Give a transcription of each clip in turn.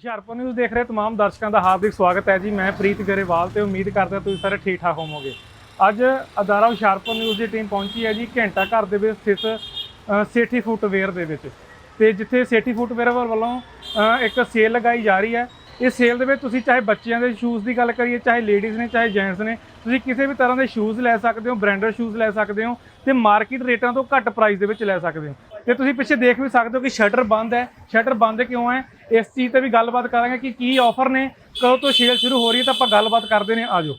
Hoshiarpur news ਦੇਖ ਰਹੇ ਤਮਾਮ ਦਰਸ਼ਕਾਂ ਦਾ ਹਾਰਦਿਕ ਸਵਾਗਤ ਹੈ ਜੀ। ਮੈਂ ਪ੍ਰੀਤ ਗਰੇਵਾਲ ਤੇ ਉਮੀਦ ਕਰਦਾ ਤੁਸੀਂ ਸਾਰੇ ਠੀਕ ਠਾਕ ਹੋਵੋਗੇ। ਅੱਜ ਅਦਾਰਾ ਹੁਸ਼ਿਆਰਪੁਰ ਨਿਊਜ਼ ਦੀ ਟੀਮ ਪਹੁੰਚੀ ਹੈ ਜੀ ਘੰਟਾ ਘਰ ਦੇ ਵਿੱਚ ਸਥਿਤ ਸੇਠੀ ਫੁੱਟਵੇਅਰ ਦੇ ਵਿੱਚ। ਤੇ ਜਿੱਥੇ ਸੇਠੀ ਫੁੱਟਵੇਅਰ ਵੱਲੋਂ ਇੱਕ ਸੇਲ ਲਗਾਈ ਜਾ ਰਹੀ ਹੈ। ਇਸ ਸੇਲ ਦੇ ਵਿੱਚ ਤੁਸੀਂ ਚਾਹੇ ਬੱਚਿਆਂ ਦੇ ਸ਼ੂਜ਼ ਦੀ ਗੱਲ ਕਰੀਏ, ਚਾਹੇ ਲੇਡੀਜ਼ ਨੇ, ਚਾਹੇ ਜੈਂਟਸ ਨੇ, ਤੁਸੀਂ ਕਿਸੇ ਵੀ ਤਰ੍ਹਾਂ ਦੇ ਸ਼ੂਜ਼ ਲੈ ਸਕਦੇ ਹੋ ਬ੍ਰਾਂਡਡ ਸ਼ੂਜ਼ ਲੈ ਸਕਦੇ ਹੋ ਤੇ ਮਾਰਕੀਟ ਰੇਟਾਂ ਤੋਂ ਘੱਟ ਪ੍ਰਾਈਸ ਦੇ ਵਿੱਚ ਲੈ ਸਕਦੇ ਹੋ। ਤੇ ਤੁਸੀਂ ਪਿੱਛੇ ਦੇਖ ਵੀ ਸਕਦੇ ਹੋ ਕਿ ਸ਼ਟਰ ਬੰਦ ਹੈ। ਸ਼ਟਰ ਬੰਦ ਕਿਉਂ ਹੈ? ਇਸ ਚੀਜ਼ ਤੇ ਵੀ ਗੱਲਬਾਤ ਕਰਾਂਗੇ ਕਿ ਕੀ ਆਫਰ ਨੇ, ਕਦੋਂ ਤੋਂ ਸੇਲ ਸ਼ੁਰੂ ਹੋ ਰਹੀ ਹੈ, ਤਾਂ ਆਪਾਂ ਗੱਲਬਾਤ ਕਰਦੇ ਨੇ ਆਜੋ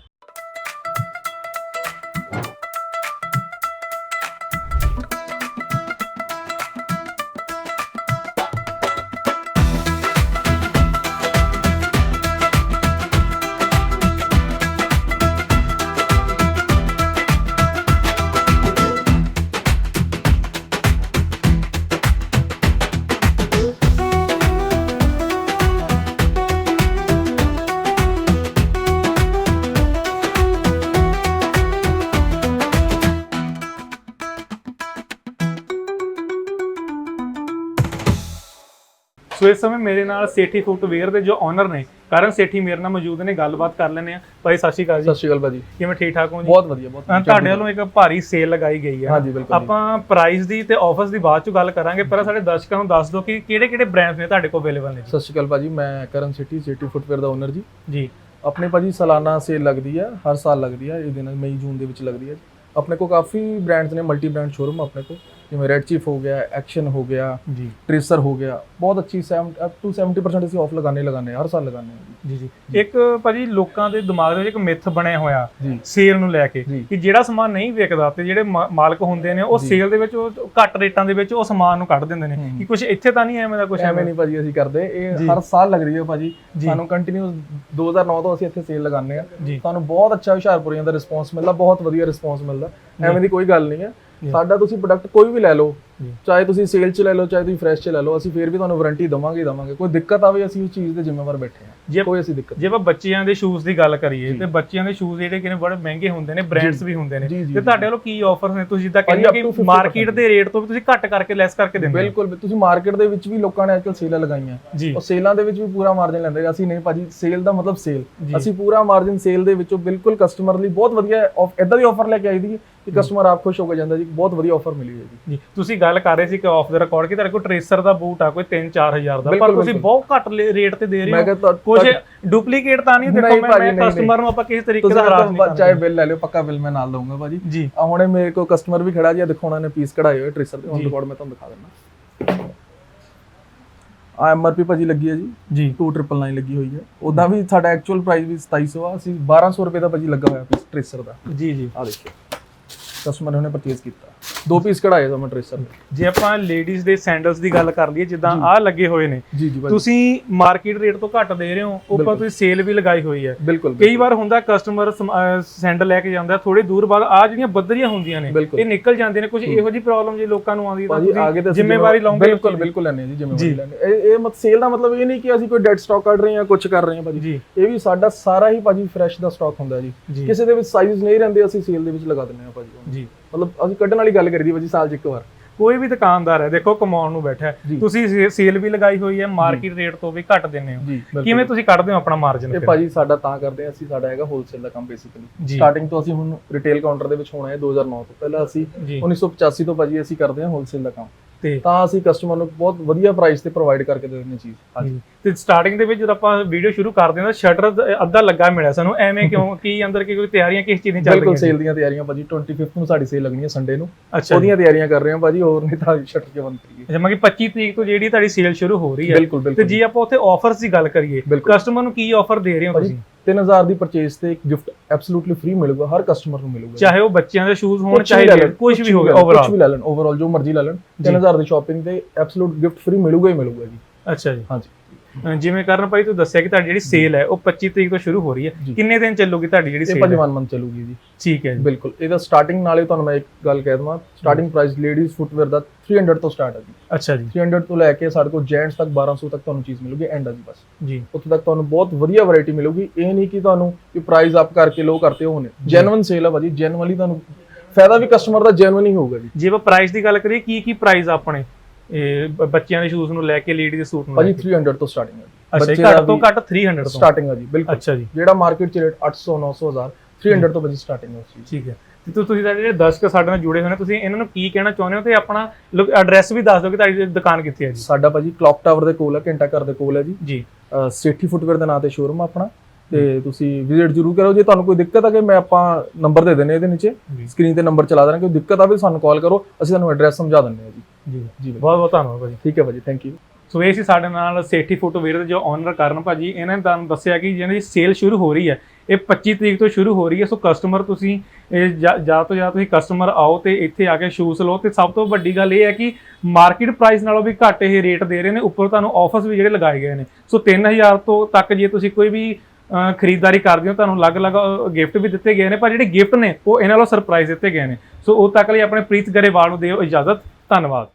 ਸੋ ਇਸ ਸਮੇਂ ਮੇਰੇ ਨਾਲ ਸੇਠੀ ਫੁੱਟਵੇਅਰ ਦੇ ਜੋ ਓਨਰ ਨੇ ਕਰਨ ਸੇਠੀ ਮੇਰੇ ਨਾਲ ਮੌਜੂਦ ਨੇ ਗੱਲਬਾਤ ਕਰ ਲੈਂਦੇ ਆ ਭਾਈ ਸਤਿ ਸ਼੍ਰੀ ਅਕਾਲ ਜੀ। ਸਤਿ ਸ਼੍ਰੀ ਅਕਾਲ ਭਾਜੀ। ਕਿਵੇਂ ਠੀਕ ਠਾਕ ਹੋ ਜੀ? ਬਹੁਤ ਵਧੀਆ ਬਹੁਤ ਤੁਹਾਡੇ ਵੱਲੋਂ ਇੱਕ ਭਾਰੀ ਸੇਲ ਲਗਾਈ ਗਈ ਹੈ। ਹਾਂਜੀ, ਬਿਲਕੁਲ। ਆਪਾਂ ਪ੍ਰਾਈਸ ਦੀ ਤੇ ਆਫਰਸ ਦੀ ਬਾਅਦ ਚ ਗੱਲ ਕਰਾਂਗੇ ਪਰ ਸਾਡੇ ਦਰਸ਼ਕਾਂ ਨੂੰ ਦੱਸ ਦਿਓ ਕਿ ਕਿਹੜੇ ਕਿਹੜੇ ਬ੍ਰਾਂਡਸ ਨੇ ਤੁਹਾਡੇ ਕੋਲ ਅਵੇਲੇਬਲ ਨੇ ਸਤਿ ਸ਼੍ਰੀ ਅਕਾਲ ਭਾਜੀ ਮੈਂ ਕਰਨ ਸਿਟੀ ਸਿਟੀ ਫੁੱਟਵੇਅਰ ਦਾ ਓਨਰ ਜੀ। ਜੀ। ਆਪਣੇ ਭਾਜੀ ਸਾਲਾਨਾ ਸੇਲ ਲੱਗਦੀ ਹੈ ਹਰ ਸਾਲ ਲੱਗਦੀ ਹੈ ਇਹ ਦਿਨ ਮਈ ਜੂਨ ਦੇ ਵਿੱਚ ਲੱਗਦੀ ਹੈ ਆਪਣੇ ਕੋਲ ਕਾਫੀ ਬ੍ਰਾਂਡਸ ਨੇ ਮਲਟੀ ਬ੍ਰਾਂਡ ਸ਼ੋਰੂਮ ਆਪਣੇ ਕੋਲ। ਜਿਵੇਂ ਰੈਡ ਚੀਫ ਹੋ ਗਿਆ ਐਕਸ਼ਨ ਹੋ ਗਿਆ ਜੀ। ਟ੍ਰੇਸਰ ਹੋ ਗਿਆ ਬਹੁਤ ਅੱਛੀ 7 ਅਪ ਟੂ 70% ਅਸੀਂ ਆਫ ਲਗਾਣੇ ਲਗਾਣੇ ਹਰ ਸਾਲ ਲਗਾਣੇ ਜੀ ਜੀ। ਇੱਕ ਭਾਜੀ ਲੋਕਾਂ ਦੇ ਦਿਮਾਗ ਦੇ ਵਿੱਚ ਇੱਕ ਮਿੱਥ ਬਣਿਆ ਹੋਇਆ ਸੇਲ ਨੂੰ ਲੈ ਕੇ। ਕਿ ਜਿਹੜਾ ਸਮਾਨ ਨਹੀਂ ਵਿਕਦਾ ਤੇ ਜਿਹੜੇ ਮਾਲਕ ਹੁੰਦੇ ਨੇ ਉਹ। ਸੇਲ ਦੇ ਵਿੱਚ ਉਹ ਘੱਟ ਰੇਟਾਂ ਦੇ ਵਿੱਚ ਉਹ ਸਮਾਨ ਨੂੰ ਕੱਢ ਦਿੰਦੇ ਨੇ। ਕਿ ਕੁਝ ਇੱਥੇ ਤਾਂ ਨਹੀਂ ਐਵੇਂ ਦਾ ਕੁਝ ਐਵੇਂ ਨਹੀਂ ਭਾਜੀ ਅਸੀਂ ਕਰਦੇ ਇਹ। ਹਰ ਸਾਲ ਲੱਗ ਰਹੀ ਹੈ ਭਾਜੀ। ਸਾਨੂੰ ਕੰਟੀਨਿਊ 2009 ਤੋਂ ਅਸੀਂ ਇੱਥੇ ਸੇਲ ਲਗਾਉਂਦੇ ਆ ਸਾਨੂੰ ਬਹੁਤ ਅੱਛਾ ਹੁਸ਼ਿਆਰਪੁਰੀਆਂ ਦਾ ਰਿਸਪੌਂਸ ਮਿਲਦਾ ਬਹੁਤ ਵਧੀਆ ਰਿਸਪੌਂਸ ਮਿਲਦਾ। ਐਵੇਂ ਦੀ ਕੋਈ ਗੱਲ ਨਹੀਂ ਹੈ। ਸਾਡਾ ਤੁਸੀਂ ਪ੍ਰੋਡਕਟ ਕੋਈ ਵੀ ਲੈ ਲਓ। ਚਾਹੇ ਤੁਸੀਂ ਸੇਲ 'ਚ ਲੈ ਲਓ ਚਾਹੇ ਤੁਸੀਂ ਫਰੈਸ਼ 'ਚ ਲੈ ਲਓ ਅਸੀਂ ਫੇਰ ਵੀ ਤੁਹਾਨੂੰ ਵਾਰੰਟੀ ਦਵਾਂਗੇ ਹੀ ਦਵਾਂਗੇ। ਕੋਈ ਦਿੱਕਤ ਆਵੇ ਅਸੀਂ ਉਸ ਚੀਜ਼ ਦੇ ਜ਼ਿੰਮੇਵਾਰ ਬੈਠੇ ਜੇ- ਹਾਂ ਕੋਈ ਅਸੀਂ ਦਿੱਕਤ ਜੇ ਆਪਾਂ ਬੱਚਿਆਂ ਦੇ ਸ਼ੂਜ਼ ਦੀ ਗੱਲ ਕਰੀਏ ਤੇ ਬੱਚਿਆਂ ਦੇ ਸ਼ੂਜ਼ ਜਿਹੜੇ ਕਿ ਨੇ ਬੜੇ ਮਹਿੰਗੇ ਹੁੰਦੇ ਨੇ ਬ੍ਰਾਂਡਸ ਵੀ ਹੁੰਦੇ ਨੇ। ਤੇ ਤੁਹਾਡੇ ਵੱਲੋਂ ਕੀ ਆਫਰਸ ਨੇ? ਤੁਸੀਂ ਜਿੱਦਾਂ ਕਹਿੰਦੇ ਕਿ 50% ਮਾਰਕੀਟ ਦੇ ਰੇਟ ਤੋਂ ਵੀ ਤੁਸੀਂ ਘੱਟ ਕਰਕੇ ਲੈਸ ਕਰਕੇ ਦਿੰਦੇ ਹੋ। ਬਿਲਕੁਲ ਤੁਸੀਂ ਮਾਰਕੀਟ ਦੇ ਵਿੱਚ ਵੀ ਲੋਕਾਂ ਨੇ ਅੱਜਕੱਲ ਸੇਲਾਂ ਲਗਾਈਆਂ। ਉਹ ਸੇਲਾਂ ਦੇ ਵਿੱਚ ਵੀ ਪੂਰਾ ਮਾਰਜਨ ਲੈਂਦੇ ਅਸੀਂ ਨਹੀਂ ਭਾਜੀ ਸੇਲ ਦਾ ਮਤਲਬ ਸੇਲ। ਅਸੀਂ ਪੂਰਾ ਮਾਰਜਨ ਸੇਲ ਦੇ ਵਿੱਚੋਂ ਬਿਲਕੁਲ ਕਸਟਮਰ ਲਈ ਬਹੁਤ ਵਧੀਆ ਇਦਾਂ ਦੀ ਆਫਰ ਲੈ ਕੇ ਆਈ ਦੀ ਕਿ ਕਸਟਮਰ ਆਪ ਖੁਸ਼ ਹੋ ਕੇ ਜਾਂਦਾ ਜੀ। ਬਹੁਤ ਵਧੀਆ ਆਫਰ ਮਿਲੀ ਹੈ ਜੀ। ਜੀ। ਤੁਸੀਂ ਗੱਲ ਕਰ ਰਹੇ ਸੀ ਕਿ ਆਫ ਦਾ ਰਿਕਾਰਡ ਕਿ ਤੁਹਾਡੇ ਕੋਲ ਟ੍ਰੇਸਰ ਦਾ ਬੂਟ ਆ ਕੋਈ 3-4000 ਦਾ। ਪਰ ਤੁਸੀਂ ਬਹੁਤ ਘੱਟ ਰੇਟ ਤੇ ਦੇ ਰਹੇ ਹੋ। ਕੁਝ ਡੁਪਲੀਕੇਟ ਤਾਂ ਨਹੀਂ ਦੇਖੋ ਮੈਂ ਕਸਟਮਰ ਨੂੰ ਆਪਾਂ ਕਿਸੇ ਤਰੀਕੇ ਦਾ ਹਰਾਸ ਨਹੀਂ ਚਾਹੇ ਕਰਦੇ। ਬਿੱਲ ਲੈ ਲਿਓ ਪੱਕਾ ਬਿੱਲ ਮੈਂ ਨਾਲ ਦਊਂਗਾ ਭਾਜੀ। ਜੀ। ਆ ਹੁਣੇ ਮੇਰੇ ਕੋਲ ਕਸਟਮਰ ਵੀ ਖੜਾ ਜੀ ਦੇਖੋ ਉਹਨਾਂ ਨੇ ਪੀਸ ਕਢਾਏ ਹੋਏ ਟ੍ਰੇਸਰ ਦੇ। ਔਨ ਰਿਕਾਰਡ ਮੈਂ ਤੁਹਾਨੂੰ ਦਿਖਾ ਦਿੰਦਾ। ਆ ਐਮਆਰਪੀ ਭਾਜੀ ਲੱਗੀ ਹੈ ਜੀ। ਜੀ। 2999 ਲੱਗੀ ਹੋਈ ਹੈ। ਉਦਾਂ ਵੀ ਸਾਡਾ ਐਕਚੁਅਲ ਪ੍ਰਾਈਸ ਵੀ 2700 ਆ। ਅਸੀਂ 1200 ਰੁਪਏ ਦਾ ਭਾਜੀ ਲੱਗਾ ਹੋਇਆ ਪੀਸ ਟ੍ਰੇਸਰ ਦਾ। ਜੀ ਜੀ। ਆ ਦੇਖਿਓ। ਕਸਟਮਰ ਨੇ ਉਹਨੇ ਪਰਚੇਸ ਕੀਤਾ। ਦੋ ਪੀਸ ਕਢਾਏ ਦਾ ਮੈਂ ਟ੍ਰੇਸਰ ਦੇ ਜੇ ਆਪਾਂ ਲੇਡੀਜ਼ ਦੇ ਸੈਂਡਲਸ ਦੀ ਗੱਲ ਕਰ ਲਈਏ ਜਿੱਦਾਂ ਆਹ ਲੱਗੇ ਹੋਏ ਨੇ ਜੀ ਜੀ ਭਾਜੀ। ਤੁਸੀਂ ਮਾਰਕੀਟ ਰੇਟ ਤੋਂ ਘੱਟ ਦੇ ਰਹੇ ਹੋ ਉੱਪਰ ਤੁਸੀਂ ਸੇਲ ਵੀ ਲਗਾਈ ਹੋਈ ਹੈ। ਬਿਲਕੁਲ ਕਈ ਵਾਰ ਹੁੰਦਾ ਕਸਟਮਰ ਸੈਂਡਲ ਲੈ ਕੇ ਜਾਂਦਾ ਥੋੜੀ ਦੂਰ ਬਾਅਦ ਆ ਜਿਹੜੀਆਂ ਬੱਦਰੀਆਂ ਹੁੰਦੀਆਂ ਨੇ। ਇਹ ਨਿਕਲ ਜਾਂਦੇ ਨੇ ਕੁਝ ਇਹੋ ਜਿਹੀ ਪ੍ਰੋਬਲਮ ਜੇ ਲੋਕਾਂ ਨੂੰ ਆਉਂਦੀ ਤਾਂ ਤੁਸੀਂ ਜ਼ਿੰਮੇਵਾਰੀ ਲਓਗੇ ਬਿਲਕੁਲ ਬਿਲਕੁਲ ਲੈਣੇ ਜੀ। ਜ਼ਿੰਮੇਵਾਰੀ ਲੈਣੇ ਇਹ ਇਹ ਮਤ ਸੇਲ ਦਾ ਮਤਲਬ ਇਹ ਨਹੀਂ ਕਿ ਅਸੀਂ ਕੋਈ ਡੈਡ ਸਟਾਕ ਕੱਢ ਰਹੇ ਹਾਂ ਕੁਝ ਕਰ ਰਹੇ ਹਾਂ ਭਾਜੀ। ਜੀ। ਇਹ ਵੀ ਸਾਡਾ ਸਾਰਾ ਹੀ ਭਾਜੀ ਫਰੈਸ਼ ਦਾ ਸਟਾਕ ਹੁੰਦਾ ਜੀ। ਜੀ। ਕਿਸੇ ਦੇ ਵਿੱਚ ਸਾਈਜ਼ ਨਹੀਂ ਰਹਿੰਦੇ ਅਸੀਂ ਸੇਲ ਦੇ ਵਿੱਚ ਲਗਾ ਦਿੰਦੇ ਹਾਂ ਭਾਜੀ। ਜੀ। ਮਤਲਬ ਅਸੀਂ ਕੱਢਣ ਵਾਲੀ ਗੱਲ ਕਰੀਦੀ ਭਾਜੀ ਸਾਲ 'ਚ ਇੱਕ ਵਾਰ। ਕੋਈ ਵੀ ਦੁਕਾਨਦਾਰ ਹੈ ਦੇਖੋ ਕਮਾਉਣ ਨੂੰ ਬੈਠਾ ਹੈ। ਜੀ। ਤੁਸੀਂ ਸੇਲ ਵੀ ਲਗਾਈ ਹੋਈ ਹੈ ਮਾਰਕੀਟ ਰੇਟ ਤੋਂ ਵੀ ਘੱਟ ਦਿੰਦੇ ਹੋ। ਕਿਵੇਂ ਤੁਸੀਂ ਕੱਢਦੇ ਹੋ ਆਪਣਾ ਮਾਰਜਨ ਇਹ ਭਾਜੀ ਸਾਡਾ ਤਾਂ ਕਰਦੇ ਹਾਂ ਅਸੀਂ ਸਾਡਾ ਹੈਗਾ ਹੋਲਸੇਲ ਦਾ ਕੰਮ ਬੇਸਿਕਲੀ ਜੀ। ਸਟਾਰਟਿੰਗ ਤੋਂ ਅਸੀਂ ਹੁਣ ਰਿਟੇਲ ਕਾਊਂਟਰ ਦੇ ਵਿੱਚ ਹੋਣਾ ਹੈ 2009 ਤੋਂ। ਪਹਿਲਾਂ ਅਸੀਂ ਜੀ। 1985 ਤੋਂ ਭਾਜੀ ਅਸੀਂ ਕਰਦੇ ਹਾਂ ਹੋਲਸੇਲ ਦਾ ਕੰਮ। ਤੇ ਤਾਂ ਅਸੀਂ ਕਸਟਮਰ ਨੂੰ ਬਹੁਤ ਵਧੀਆ ਪ੍ਰਾਈਸ ਤੇ ਪ੍ਰੋਵਾਈਡ ਕਰਕੇ ਦੇ ਦਿੰਦੇ ਚੀਜ਼। ਹਾਂਜੀ। ਤੇ ਸਟਾਰਟਿੰਗ ਦੇ ਵਿੱਚ ਜਦੋਂ ਆਪਾਂ ਵੀਡੀਓ ਸ਼ੁਰੂ ਕਰਦੇ ਹਾਂ ਸ਼ਟਰ ਅੱਧਾ ਲੱਗਾ ਮਿਲਿਆ ਸਾਨੂੰ। ਐਵੇਂ ਕਿਉਂ? ਕੀ ਅੰਦਰ ਕੀ ਕੋਈ ਤਿਆਰੀਆਂ ਕਿਸ ਚੀਜ਼ ਦੀ ਚੱਲ ਬਿਲਕੁਲ ਰਹੀਆਂ ਸੇਲ ਦੀਆਂ ਤਿਆਰੀਆਂ ਭਾਜੀ 25th ਨੂੰ ਸਾਡੀ ਸੇਲ ਲੱਗਣੀ ਹੈ ਸੰਡੇ ਨੂੰ। ਉਹਦੀਆਂ ਤਿਆਰੀਆਂ ਕਰ ਰਹੇ ਹਾਂ ਭਾਜੀ ਹੋਰ ਨਹੀਂ ਤਾਂ ਸ਼ਟਰ ਕੇ ਬੰਦ ਕਰੀਏ? ਜਿਵੇਂ ਕਿ 25 ਤਰੀਕ ਤੋਂ ਜਿਹੜੀ ਤੁਹਾਡੀ ਸੇਲ ਸ਼ੁਰੂ ਹੋ ਰਹੀ ਹੈ। ਬਿਲਕੁਲ ਤੇ ਬਿਲਕੁਲ ਜੇ। ਆਪਾਂ ਉੱਥੇ ਆਫਰਸ ਦੀ ਗੱਲ ਕਰੀਏ। ਬਿਲਕੁਲ। ਕਸਟਮਰ ਨੂੰ ਕੀ ਆਫਰ ਦੇ ਰਹੇ ਹੋ ਤੁਸੀਂ? 3000 ਦੀ ਪਰਚੇਸ ਤੇ ਇੱਕ ਗਿਫਟ ਐਬਸੋਲੂਟਲੀ ਫ੍ਰੀ ਮਿਲੂਗਾ ਹਰ ਕਸਟਮਰ ਨੂੰ ਮਿਲੂਗਾ। ਚਾਹੇ ਉਹ ਬੱਚਿਆਂ ਦੇ ਸ਼ੂਜ਼ ਹੋਣ ਚਾਹੇ ਕੁਝ ਵੀ ਹੋਵੇ ਓਵਰਆਲ ਕੁਛ ਵੀ ਲੈ ਲੈਣ ਓਵਰਆਲ ਜੋ ਮਰਜ਼ੀ ਲੈ ਲੈਣ 3000 ਦੀ ਸ਼ਾਪਿੰਗ ਤੇ ਐਬਸੋਲੂਟ ਗਿਫਟ ਫ੍ਰੀ ਮਿਲੂਗਾ ਹੀ ਮਿਲੂਗਾ ਜੀ। ਅੱਛਾ ਜੀ। ਹਾਂਜੀ। ਜਿਵੇਂ ਕਰਨ ਭਾਈ ਤੂੰ ਦੱਸਿਆ ਕਿ ਤੁਹਾਡੀ ਜਿਹੜੀ ਸੇਲ ਹੈ ਉਹ 25 ਤਰੀਕ ਤੋਂ ਸ਼ੁਰੂ ਹੋ ਰਹੀ ਹੈ। ਕਿੰਨੇ ਦਿਨ ਚੱਲੂਗੀ ਤੁਹਾਡੀ ਜਿਹੜੀ ਇਹ ਸੇਲ ਭਾਜੀ ਹੈ? 1 ਮੰਥ ਚੱਲੂਗੀ ਜੀ। ਠੀਕ ਹੈ ਜੀ। ਬਿਲਕੁਲ। ਇਹਦਾ ਸਟਾਰਟਿੰਗ ਨਾਲੇ ਤੁਹਾਨੂੰ ਮੈਂ ਇੱਕ ਗੱਲ ਕਹਿ ਦਵਾਂ। ਸਟਾਰਟਿੰਗ ਪ੍ਰਾਈਸ ਲੇਡੀਜ਼ ਫੁੱਟਵੇਅਰ ਦਾ 300 ਤੋਂ ਸਟਾਰਟ ਹੈ ਜੀ। ਅੱਛਾ ਜੀ। 300 ਤੋਂ ਲੈ ਕੇ ਸਾਡੇ ਕੋਲ ਜੈਂਟਸ ਤੱਕ 1200 ਤੱਕ ਤੁਹਾਨੂੰ ਚੀਜ਼ ਮਿਲੂਗੀ ਐਂਡ ਆ ਜੀ ਬਸ। ਜੀ। ਉੱਥੇ ਤੱਕ ਤੁਹਾਨੂੰ ਬਹੁਤ ਵਧੀਆ ਵੈਰਾਈਟੀ ਮਿਲੂਗੀ। ਇਹ ਨਹੀਂ ਕਿ ਤੁਹਾਨੂੰ ਕਿ ਪ੍ਰਾਈਸ ਅਪ ਕਰਕੇ ਲੋ ਕਰਤੇ ਹੋਣੇ। ਜੈਨੂਇਨ ਸੇਲ ਹੈ ਭਾਜੀ। ਜੈਨੂਇਨਲੀ ਤੁਹਾਨੂੰ ਫਾਇਦਾ ਵੀ ਕਸਟਮਰ ਦਾ ਜੈਨੂਇਨ ਹੀ ਹੋਊਗਾ ਜੀ। ਜੇ ਆਪਾਂ ਪ੍ਰਾਈਸ ਦੀ ਗੱਲ ਕਰੀਏ ਕੀ ਕੀ ਪ੍ਰਾਈਸ ਆਪਣੇ? ਇਹ ਬ- ਬੱਚਿਆਂ ਦੇ ਸ਼ੂਜ਼ ਨੂੰ ਲੈ ਕੇ ਲੇਡੀ ਦੇ ਸੂਟ ਨੂੰ ਲੈ ਭਾਜੀ ਕੇ 300 ਤੋਂ ਸਟਾਰਟਿੰਗ ਹੈ ਅੱਛਾ ਜੀ, ਬੱਚੇ ਦਾ ਘੱਟ ਤੋਂ ਵੀ ਘੱਟ 300 ਤੋਂ। ਸਟਾਰਟਿੰਗ ਆ ਜੀ ਬਿਲਕੁਲ। ਅੱਛਾ ਜੀ। ਜਿਹੜਾ ਮਾਰਕੀਟ 'ਚ ਰੇਟ 800 900 1000 300 ਤੋਂ ਬਜੀ ਸਟਾਰਟਿੰਗ ਹੈ ਉਸ ਚੀਜ਼ ਠੀਕ ਹੈ। ਤੇ ਤੁ- ਤੁਸੀਂ ਸਾਡੇ ਜਿਹੜੇ ਦਰਸ਼ਕ ਸਾਡੇ ਨਾਲ ਜੁੜੇ ਹੋਏ ਨੇ ਤੁਸੀਂ ਇਹਨਾਂ ਨੂੰ ਕੀ ਕਹਿਣਾ ਚਾਹੁੰਦੇ ਹੋ ਤੇ ਆਪਣਾ ਐਡਰੈਸ ਵੀ ਦੱਸ ਦਿਓ ਕਿ ਤੁਹਾਡੀ ਦੁਕਾਨ ਕਿੱਥੇ ਹੈ ਜੀ। ਸਾਡਾ ਭਾਜੀ ਕਲੌਕ ਟਾਵਰ ਦੇ ਕੋਲ ਹੈ ਘੰਟਾ ਘਰ ਦੇ ਕੋਲ ਹੈ ਜੀ। ਜੀ। ਅਹ ਸੇਠੀ ਫੁੱਟਵੇਅਰ ਦੇ ਨਾਂ ਤੇ ਸ਼ੋਰੂਮ ਆਪਣਾ। ਤੇ ਤੁਸੀਂ ਵਿਜ਼ਿਟ ਜ਼ਰੂਰ ਕਰੋ ਜੇ ਤੁਹਾਨੂੰ ਕੋਈ ਦਿੱਕਤ ਆ ਕਿ ਮੈਂ ਆਪਾਂ ਨੰਬਰ ਦੇ ਦਿੰਨੇ ਇਹਦੇ ਨੀਚੇ ਜੀ। ਸਕਰੀਨ ਤੇ ਨੰਬਰ ਚਲਾ ਦੇਣਾ ਕੋਈ ਦਿੱਕਤ ਆਵੇ ਸਾਨੂੰ ਕਾਲ ਕਰੋ ਅਸੀਂ ਤੁਹਾਨੂੰ ਐਡਰੈਸ ਸਮਝਾ ਦਿੰਦੇ ਹਾਂ ਜੀ। ਜੀ ਜੀ ਬਹੁਤ ਬਹੁਤ ਧੰਨਵਾਦ ਭਾਜੀ। ਠੀਕ ਹੈ ਭਾਜੀ ਥੈਂਕ ਯੂ ਸੋ ਇਹ ਸੀ ਸਾਡੇ ਨਾਲ ਸੇਠੀ ਫੁੱਟਵੇਅਰ ਦੇ ਜੋ ਓਨਰ ਕਰਨ ਭਾਜੀ ਇਹਨਾਂ ਨੇ ਤੁਹਾਨੂੰ ਦੱਸਿਆ ਕਿ ਜਿਹਨਾਂ ਦੀ ਸੇਲ ਸ਼ੁਰੂ ਹੋ ਰਹੀ ਹੈ ਇਹ 25 ਤਰੀਕ ਤੋਂ ਸ਼ੁਰੂ ਹੋ ਰਹੀ ਹੈ। ਸੋ ਕਸਟਮਰ ਤੁਸੀਂ ਇਹ ਜਾਂ ਜਾਂ ਤੋਂ ਜਾਂ ਤੁਸੀਂ ਕਸਟਮਰ ਆਓ ਤੇ ਇੱਥੇ ਆ ਕੇ ਸ਼ੂਜ਼ ਲਓ। ਤੇ ਸਭ ਤੋਂ ਵੱਡੀ ਗੱਲ ਇਹ ਹੈ ਕਿ ਮਾਰਕੀਟ ਪ੍ਰਾਈਸ ਨਾਲੋਂ ਵੀ ਘੱਟ ਇਹ ਰੇਟ ਦੇ ਰਹੇ ਨੇ। ਉੱਪਰ ਤੁਹਾਨੂੰ ਆਫਰਸ ਵੀ ਜਿਹੜੇ ਲਗਾਏ ਗਏ ਨੇ। ਸੋ 3000 ਤੋਂ ਤੱਕ ਜੇ ਤੁਸੀਂ ਕੋਈ ਵੀ ਖਰੀਦਦਾਰੀ ਕਰਦੇ ਹੋ ਤੁਹਾਨੂੰ ਅਲੱਗ-ਅਲੱਗ ਗਿਫਟ ਵੀ ਦਿੱਤੇ ਗਏ ਨੇ। ਪਰ ਜਿਹੜੇ ਗਿਫਟ ਨੇ ਉਹ ਇਹਨਾਂ ਵੱਲੋਂ ਸਰਪ੍ਰਾਈਜ਼ ਦਿੱਤੇ ਗਏ ਨੇ। ਸੋ ਉਹ ਤੱਕ ਲਈ ਆਪਣੇ ਪ੍ਰੀਤ ਗਰੇਵਾਲ ਨੂੰ ਦਿਓ ਇਜਾਜ਼ਤ। ਧੰਨਵਾਦ।